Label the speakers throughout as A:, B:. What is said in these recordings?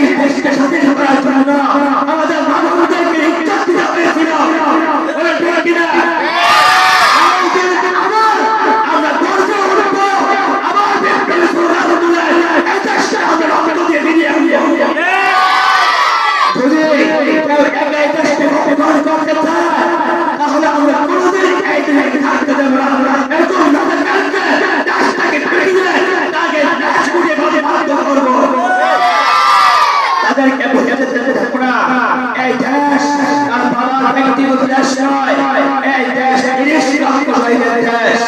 A: এই দেশকে স্বাধীন করার জন্য আমাদের মানবতাকে ইজ্জত দিতে হয়েছিল তাদেরকে বুঝাতে যেতে থাকব না এই দেশ আর বাবার ব্যক্তিগত দেশ নয়। এই দেশ ইংরেজি রক্ত শহীদের দেশ।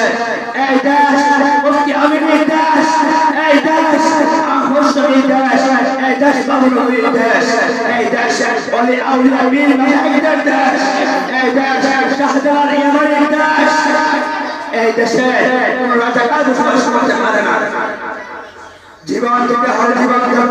A: এই দেশ মুফতি আমিনের দেশ। এই দেশ মুসলিম দেশ। এই দেশ বাবুনবীর দেশ। এই দেশ বলে আউলিয়া বীর মায়াহিদের দেশ। এই দেশ শাহজালাল ইয়ামানের দেশ। এই দেশে কোন রাজাকার বসবাস করতে পারে না। জীবন দিতে হলে জীবন দেব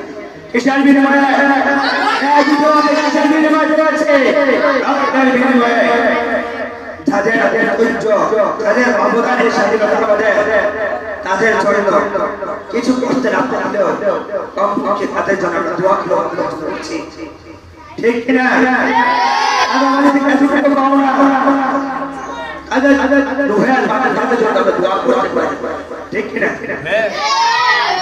A: কিসের বিনিময়ে বিপ্লব কিসের বিনিময়ে পেয়েছে রক্তের বিনিময়ে যাদের ধৈর্য যাদের অবদানের স্বাধীনতা আমাদের তাদের জন্য কিছু করতে না পারলেও কমপক্ষে তাদের জন্য আমরা দোয়া করছি ঠিক কিনা আমাদের কাছে কোনো পাবো না তাদের তাদের লোহের বাগান তাদের জন্য আমরা দোয়া পারি ঠিক কিনা